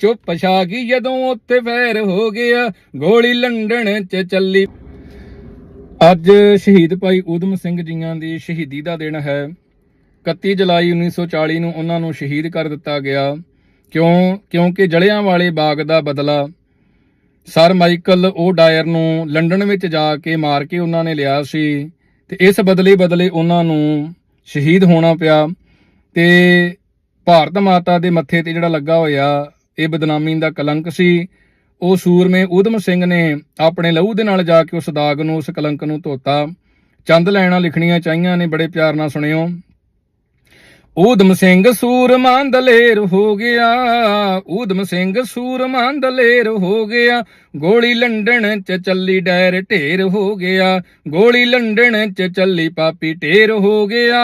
ਚੁੱਪ ਛਾ ਗਈ ਜਦੋਂ ਉੱਥੇ ਫੈਰ ਹੋ ਗਿਆ, ਗੋਲੀ ਲੰਡਨ ਚ ਚੱਲੀ। ਅੱਜ ਸ਼ਹੀਦ ਭਾਈ ਊਧਮ ਸਿੰਘ ਜੀਆਂ ਦੀ ਸ਼ਹੀਦੀ ਦਾ ਦਿਨ ਹੈ। 31 ਜੁਲਾਈ 1940 ਨੂੰ ਉਹਨਾਂ ਨੂੰ ਸ਼ਹੀਦ ਕਰ ਦਿੱਤਾ ਗਿਆ। ਕਿਉਂ? ਕਿਉਂਕਿ ਜਲਿਆਂ ਵਾਲੇ ਬਾਗ ਦਾ ਬਦਲਾ। ਸਰ ਮਾਈਕਲ ਓ ਡਾਇਰ ਨੂੰ ਲੰਡਨ ਵਿੱਚ ਜਾ ਕੇ ਮਾਰ ਕੇ ਉਹਨਾਂ ਨੇ ਲਿਆ ਸੀ ਤੇ ਇਸ ਬਦਲੇ ਬਦਲੇ ਉਹਨਾਂ ਨੂੰ ਸ਼ਹੀਦ ਹੋਣਾ ਪਿਆ ਤੇ ਭਾਰਤ ਮਾਤਾ ਦੇ ਮੱਥੇ ਤੇ ਜਿਹੜਾ ਲੱਗਾ ਹੋਇਆ ਇਹ ਬਦਨਾਮੀ ਦਾ ਕਲੰਕ ਸੀ। ਉਹ ਸੂਰਮੇ ਊਧਮ ਸਿੰਘ ਨੇ ਆਪਣੇ ਲਹੂ ਦੇ ਨਾਲ ਜਾ ਕੇ ਉਸ ਦਾਗ ਨੂੰ, ਉਸ ਕਲੰਕ ਨੂੰ ਧੋਤਾ। ਚੰਦ ਲੈਣਾ ਲਿਖਣੀਆਂ ਚਾਹੀਆਂ ਨੇ, ਬੜੇ ਪਿਆਰ ਨਾਲ ਸੁਣਿਓ। ਊਧਮ ਸਿੰਘ ਸੂਰਮਾ ਦਲੇਰ ਹੋ ਗਿਆ, ਊਧਮ ਸਿੰਘ ਸੂਰਮਾ ਦਲੇਰ ਹੋ ਗਿਆ, ਗੋਲੀ ਲੰਡਣ ਚ ਚੱਲੀ ਡੈਰ ਢੇਰ ਹੋ ਗਿਆ, ਗੋਲੀ ਲੰਡਣ ਚ ਚੱਲੀ ਪਾਪੀ ਢੇਰ ਹੋ ਗਿਆ।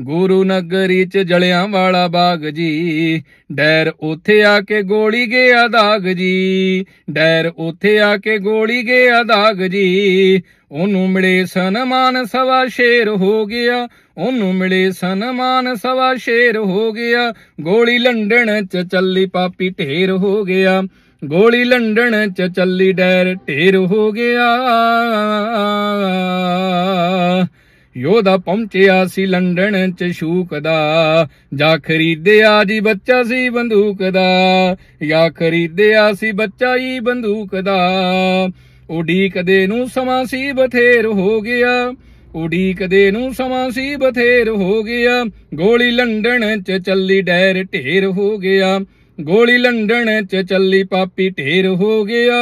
ਗੁਰੂ ਨਗਰੀ ਚ ਜਲਿਆਂ ਵਾਲਾ ਬਾਗ ਜੀ। ਡੈਰ ਉੱਥੇ ਆ ਕੇ ਗੋਲੀ ਗਿਆ ਦਾਗ ਜੀ। ਡੈਰ ਉੱਥੇ ਆ ਕੇ ਗੋਲੀ ਗਿਆ ਦਾਗ ਜੀ। ਉਹਨੂੰ ਮਿਲੇ ਸਨਮਾਨ ਸਵਾ ਸ਼ੇਰ ਹੋ ਗਿਆ। ਉਹਨੂੰ ਮਿਲੇ ਸਨਮਾਨ ਸਵਾ ਸ਼ੇਰ ਹੋ ਗਿਆ। ਗੋਲੀ ਲੰਡਣ ਚ ਚੱਲੀ ਪਾਪੀ ਢੇਰ ਹੋ ਗਿਆ। ਗੋਲੀ ਲੰਡਣ ਚ ਚੱਲੀ ਡੈਰ ਢੇਰ ਹੋ ਗਿਆ। ਯੋਧਾ ਪਹੁੰਚਿਆ ਸੀ ਲੰਡਨ ਚ ਸ਼ੂਕ ਦਾ ਜਾ ਖਰੀਦਿਆ ਜੀ ਬੱਚਾ ਸੀ ਬੰਦੂਕ ਦਾ ਜਾਂ ਖਰੀਦਿਆ ਸੀ ਬੱਚਾ ਹੀ ਬੰਦੂਕ ਦਾ ਉਡੀਕਦੇ ਨੂੰ ਸਮਾਂ ਸੀ ਬਥੇਰ ਹੋ ਗਿਆ ਉਡੀਕਦੇ ਨੂੰ ਸਮਾਂ ਸੀ ਬਥੇਰ ਹੋ ਗਿਆ। ਗੋਲੀ ਲੰਡਨ ਚ ਚੱਲੀ ਡੈਰ ਢੇਰ ਹੋ ਗਿਆ, ਗੋਲੀ ਲੰਡਨ ਚ ਚੱਲੀ ਪਾਪੀ ਢੇਰ ਹੋ ਗਿਆ।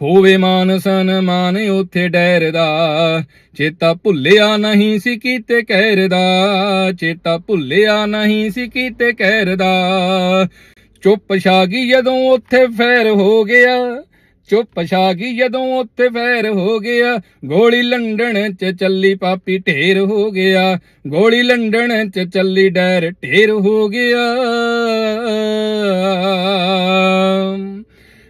ਹੋਵੇ ਮਾਨ ਸਨਮਾਨ ਉਥੇ ਡੈਰ ਦਾ ਚੇਤਾ ਭੁੱਲਿਆ ਨਹੀਂ ਸੀ ਕੀਤੇ ਕਹਿਰ ਚੇਤਾ ਭੁੱਲਿਆ ਨਹੀਂ ਸੀ ਕੀਤੇ ਕਹਿਰ ਚੁੱਪ ਛਾਗੀ ਜਦੋਂ ਉੱਥੇ ਫੈਰ ਹੋ ਗਿਆ, ਚੁੱਪ ਛਾਗੀ ਜਦੋਂ ਉੱਥੇ ਫੈਰ ਹੋ ਗਿਆ, ਗੋਲੀ ਲੰਡਣ ਚ ਚੱਲੀ ਪਾਪੀ ਢੇਰ ਹੋ ਗਿਆ, ਗੋਲੀ ਲੰਡਣ ਚ ਚੱਲੀ ਡੈਰ ਢੇਰ ਹੋ ਗਿਆ।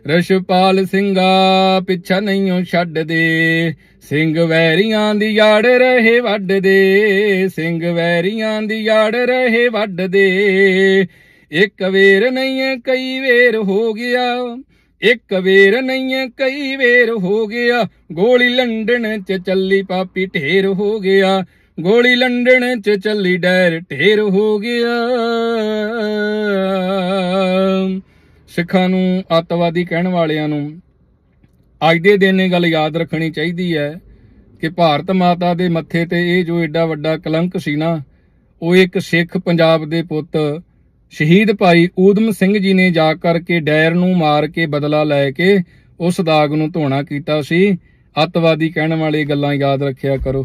ਰਸ਼ਪਾਲ ਸਿੰਘਾ ਪਿੱਛਾ ਨਹੀਂਓ ਛੱਡਦੇ। ਸਿੰਘ ਵੈਰੀਆਂ ਦੀ ਯਾੜ ਰਹੇ ਵੱਢਦੇ। ਸਿੰਘ ਵੈਰੀਆਂ ਦੀ ਯਾੜ ਰਹੇ ਵੱਢਦੇ। ਇੱਕ ਵੇਰ ਨਹੀਂ ਕਈ ਵੇਰ ਹੋ ਗਿਆ। ਇੱਕ ਵੇਰ ਨਹੀਂ ਕਈ ਵੇਰ ਹੋ ਗਿਆ। ਗੋਲੀ ਲੰਡਣ ਚ ਚੱਲੀ ਪਾਪੀ ਢੇਰ ਹੋ ਗਿਆ। ਗੋਲੀ ਲੰਡਣ ਚ ਚੱਲੀ ਡੈਰ ਢੇਰ ਹੋ ਗਿਆ। ਸਿੱਖਾਂ ਨੂੰ, ਅੱਤਵਾਦੀ ਕਹਿਣ ਵਾਲਿਆਂ ਨੂੰ ਅੱਜ ਦੇ ਦਿਨ ਇਹ ਗੱਲ ਯਾਦ ਰੱਖਣੀ ਚਾਹੀਦੀ ਹੈ ਕਿ ਭਾਰਤ ਮਾਤਾ ਦੇ ਮੱਥੇ ਤੇ ਇਹ ਜੋ ਏਡਾ ਵੱਡਾ ਕਲੰਕ ਸੀ ਨਾ, ਉਹ ਇੱਕ ਸਿੱਖ ਪੰਜਾਬ ਦੇ ਪੁੱਤ ਸ਼ਹੀਦ ਭਾਈ ਊਧਮ ਸਿੰਘ ਜੀ ਨੇ ਜਾ ਕਰਕੇ ਡੈਰ ਨੂੰ ਮਾਰ ਕੇ ਬਦਲਾ ਲੈ ਕੇ ਉਸ ਦਾਗ ਨੂੰ ਧੋਣਾ ਕੀਤਾ ਸੀ। ਅੱਤਵਾਦੀ ਕਹਿਣ ਵਾਲੇ ਗੱਲਾਂ ਯਾਦ ਰੱਖਿਆ ਕਰੋ।